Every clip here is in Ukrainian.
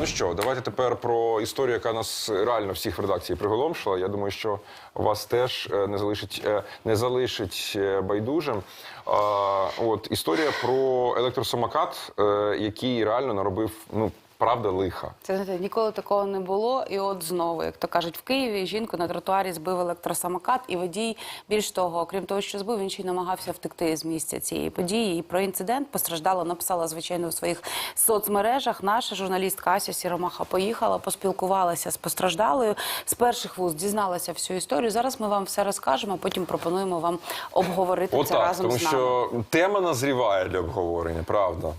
Ну що, давайте тепер про історію, яка нас реально всіх в редакції приголомшила. Я думаю, що вас теж е, не залишить, е, не залишить е, байдужим. А, От історія про електросамокат, який реально наробив ну правда лиха. Це знаєте, ніколи такого не було. І от знову, як то кажуть, в Києві жінку на тротуарі збив електросамокат, і водій, більш того, крім того, що збив, він ще й намагався втекти з місця цієї події. І про інцидент постраждала, написала звичайно в своїх соцмережах. Наша журналістка Ася Сіромаха поїхала, поспілкувалася з постраждалою. З перших вуст дізналася всю історію. Зараз ми вам все розкажемо. а Потім пропонуємо вам обговорити це Отак, разом тому з нами. що тема назріває для обговорення, правда.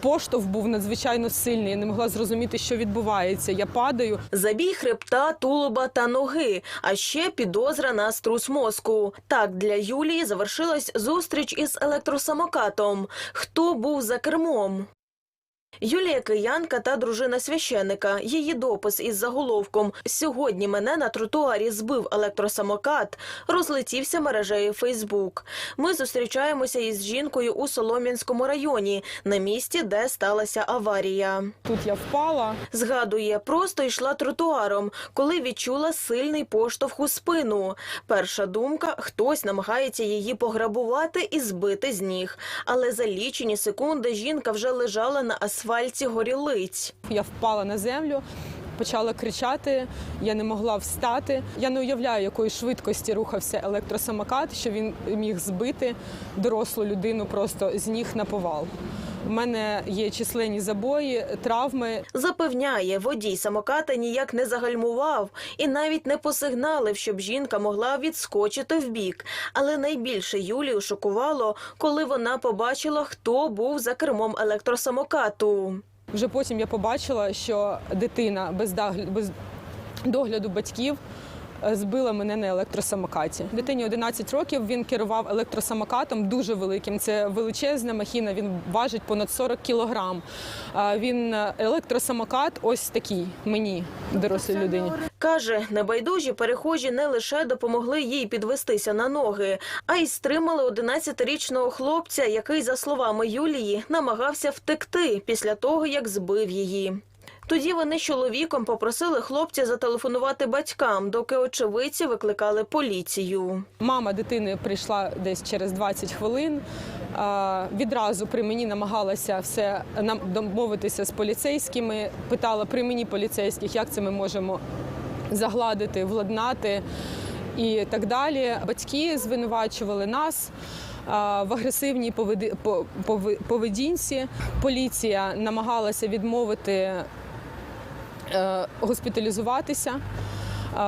Поштовх був надзвичайно сильний. Я не могла зрозуміти, що відбувається. Я падаю. Забій хребта, тулуба та ноги, а ще підозра на струс мозку. Так для Юлії завершилась зустріч із електросамокатом. Хто був за кермом? Юлія киянка та дружина священика. Її допис із заголовком Сьогодні мене на тротуарі збив електросамокат. Розлетівся мережею Фейсбук. Ми зустрічаємося із жінкою у Солом'янському районі, на місці, де сталася аварія. Тут я впала. Згадує, просто йшла тротуаром, коли відчула сильний поштовх у спину. Перша думка хтось намагається її пограбувати і збити з ніг. Але за лічені секунди жінка вже лежала на асфальті горілиць. Я впала на землю. Почала кричати, я не могла встати. Я не уявляю, якої швидкості рухався електросамокат, що він міг збити дорослу людину просто з ніг на повал. У мене є численні забої, травми. Запевняє, водій самоката ніяк не загальмував і навіть не посигналив, щоб жінка могла відскочити вбік. Але найбільше Юлію шокувало, коли вона побачила, хто був за кермом електросамокату. Вже потім я побачила, що дитина без, догляду батьків збила мене на електросамокаті. Дитині 11 років він керував електросамокатом дуже великим. Це величезна махіна. Він важить понад 40 кілограм. А Він е, електросамокат ось такий мені, дорослій людині. Каже, небайдужі перехожі не лише допомогли їй підвестися на ноги, а й стримали 11-річного хлопця, який, за словами Юлії, намагався втекти після того, як збив її. Тоді вони з чоловіком попросили хлопця зателефонувати батькам, доки очевидці викликали поліцію. Мама дитини прийшла десь через 20 хвилин. Відразу при мені намагалася все домовитися з поліцейськими. Питала при мені поліцейських, як це ми можемо загладити, владнати і так далі. Батьки звинувачували нас. В агресивній поведінці поліція намагалася відмовити госпіталізуватися.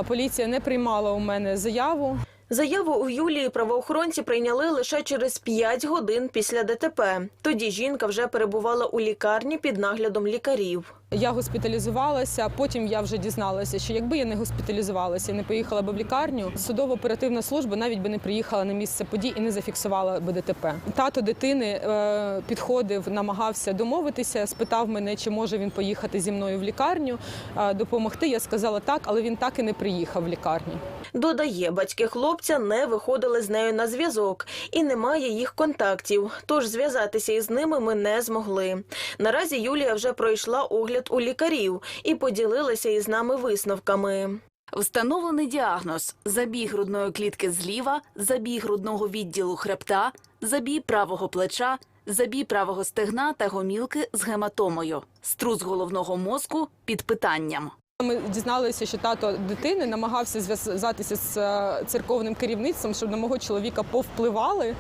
Поліція не приймала у мене заяву. Заяву у Юлії правоохоронці прийняли лише через 5 годин після ДТП. Тоді жінка вже перебувала у лікарні під наглядом лікарів. Я госпіталізувалася. Потім я вже дізналася, що якби я не госпіталізувалася не поїхала би в лікарню, судово-оперативна служба навіть би не приїхала на місце подій і не зафіксувала би ДТП. Тато дитини е, підходив, намагався домовитися, спитав мене, чи може він поїхати зі мною в лікарню, е, допомогти. Я сказала так, але він так і не приїхав в лікарню. Додає, батьки хлопця не виходили з нею на зв'язок і немає їх контактів. Тож зв'язатися із ними ми не змогли. Наразі Юлія вже пройшла огляд у лікарів і поділилася із нами висновками. Встановлений діагноз: забій грудної клітки зліва, забій грудного відділу хребта, забій правого плеча, забій правого стегна та гомілки з гематомою, струс головного мозку під питанням. Ми дізналися, що тато дитини намагався зв'язатися з е, церковним керівництвом, щоб на мого чоловіка повпливали.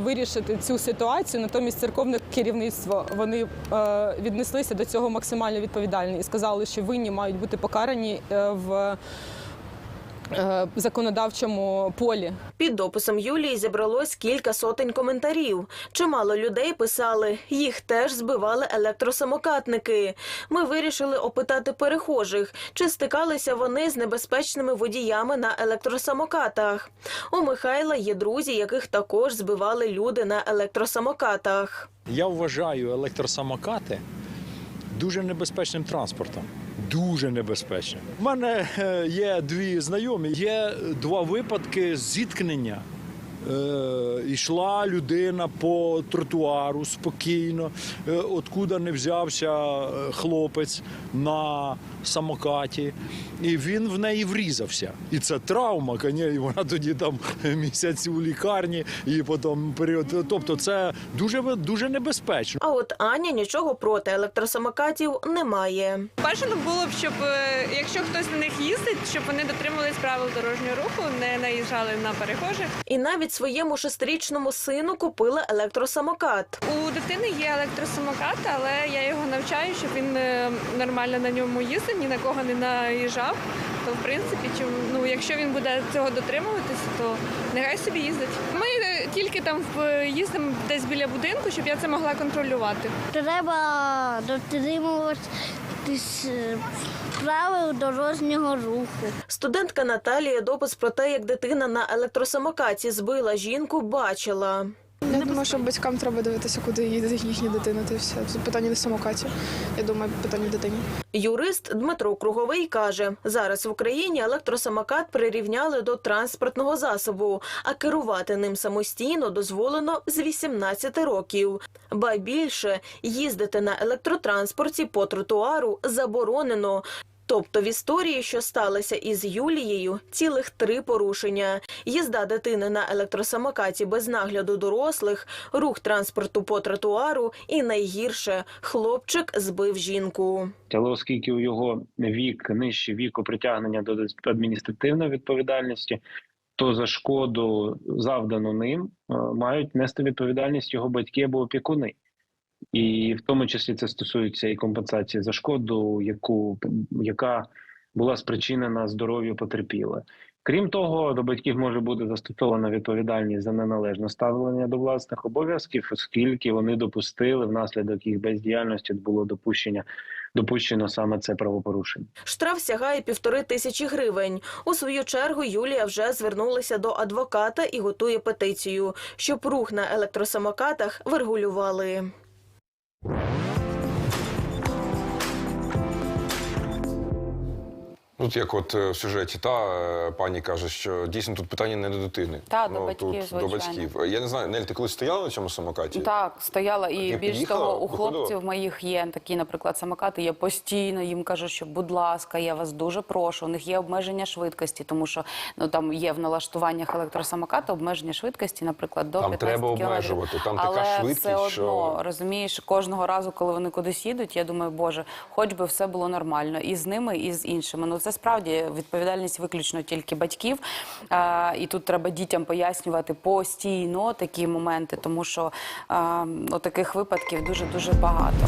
Вирішити цю ситуацію, натомість церковне керівництво вони е, віднеслися до цього максимально відповідально і сказали, що винні мають бути покарані е, в законодавчому полі. Під дописом Юлії зібралось кілька сотень коментарів. Чимало людей писали, їх теж збивали електросамокатники. Ми вирішили опитати перехожих, чи стикалися вони з небезпечними водіями на електросамокатах. У Михайла є друзі, яких також збивали люди на електросамокатах. Я вважаю електросамокати дуже небезпечним транспортом. Дуже небезпечними. У мене е, є дві знайомі. Є два випадки зіткнення йшла людина по тротуару спокійно, е, откуда не взявся е, хлопець на самокаті, і він в неї врізався. І це травма, і вона тоді там місяць у лікарні, і потім період. Тобто, це дуже дуже небезпечно. А от Аня нічого проти електросамокатів не має. Бажано було б, щоб е, якщо хтось на них їздить, щоб вони дотримувались правил дорожнього руху, не наїжджали на перехожих. І навіть своєму шестирічному сину купила електросамокат. У дитини є електросамокат, але я його навчаю, щоб він е, нормально на ньому їздив, ні на кого не наїжджав. То в принципі, чим ну якщо він буде цього дотримуватися, то нехай собі їздить. Ми тільки там в- їздимо десь біля будинку, щоб я це могла контролювати. Треба дотримуватись е, правил дорожнього руху. Студентка Наталія допис про те, як дитина на електросамокаті збила жінку, бачила. Я думаю, що батькам треба дивитися, куди їде їхня дитина. Та все. Це питання не самокатів. Я думаю, питання дитині. Юрист Дмитро Круговий каже, зараз в Україні електросамокат прирівняли до транспортного засобу, а керувати ним самостійно дозволено з 18 років. Ба більше їздити на електротранспорті по тротуару заборонено. Тобто в історії, що сталося із Юлією, цілих три порушення: їзда дитини на електросамокаті без нагляду дорослих, рух транспорту по тротуару і найгірше хлопчик збив жінку. Але оскільки у його вік нижче віку притягнення до адміністративної відповідальності, то за шкоду, завдану ним, е, мають нести відповідальність його батьки або опікуни. І в тому числі це стосується і компенсації за шкоду, яку яка була спричинена здоров'ю потерпілої. Крім того, до батьків може бути застосована відповідальність за неналежне ставлення до власних обов'язків, оскільки вони допустили внаслідок їх бездіяльності було допущення допущено саме це правопорушення. Штраф сягає півтори тисячі гривень. У свою чергу Юлія вже звернулася до адвоката і готує петицію, щоб рух на електросамокатах Тут як от е, в сюжеті та е, пані каже, що дійсно тут питання не до дитини. Та, до батьків, тут, до батьків. Я не знаю, Нель, ти колись стояла на цьому самокаті? Так, стояла і Ти більш того, у Виходила? хлопців моїх є такі, наприклад, самокати. Я постійно їм кажу, що будь ласка, я вас дуже прошу. У них є обмеження швидкості, тому що ну там є в налаштуваннях електросамоката обмеження швидкості, наприклад, до Там 15 треба обмежувати, там така Але швидкість, все одно що- розумієш, кожного разу, коли вони кудись їдуть, я думаю, боже, хоч би все було нормально і з ними, і з іншими. Ну це справді відповідальність виключно тільки батьків. А, і тут треба дітям пояснювати постійно такі моменти, тому що а, ну, таких випадків дуже дуже багато.